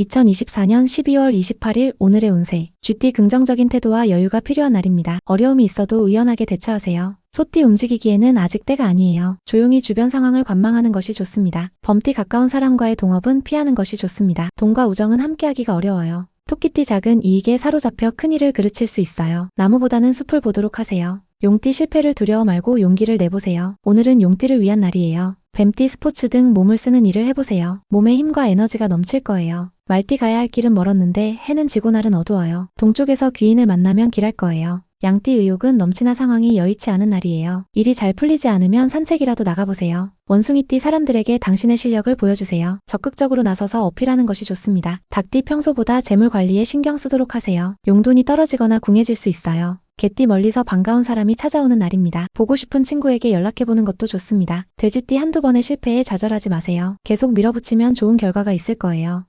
2024년 12월 28일 오늘의 운세. 쥐띠 긍정적인 태도와 여유가 필요한 날입니다. 어려움이 있어도 의연하게 대처하세요. 소띠 움직이기에는 아직 때가 아니에요. 조용히 주변 상황을 관망하는 것이 좋습니다. 범띠 가까운 사람과의 동업은 피하는 것이 좋습니다. 돈과 우정은 함께하기가 어려워요. 토끼띠 작은 이익에 사로잡혀 큰일을 그르칠 수 있어요. 나무보다는 숲을 보도록 하세요. 용띠 실패를 두려워 말고 용기를 내보세요. 오늘은 용띠를 위한 날이에요. 뱀띠 스포츠 등 몸을 쓰는 일을 해보세요. 몸에 힘과 에너지가 넘칠 거예요. 말띠 가야 할 길은 멀었는데 해는 지고 날은 어두워요. 동쪽에서 귀인을 만나면 길할 거예요. 양띠 의욕은 넘치나 상황이 여의치 않은 날이에요. 일이 잘 풀리지 않으면 산책이라도 나가보세요. 원숭이띠 사람들에게 당신의 실력을 보여주세요. 적극적으로 나서서 어필하는 것이 좋습니다. 닭띠 평소보다 재물 관리에 신경 쓰도록 하세요. 용돈이 떨어지거나 궁해질 수 있어요. 개띠 멀리서 반가운 사람이 찾아오는 날입니다. 보고 싶은 친구에게 연락해보는 것도 좋습니다. 돼지띠 한두 번의 실패에 좌절하지 마세요. 계속 밀어붙이면 좋은 결과가 있을 거예요.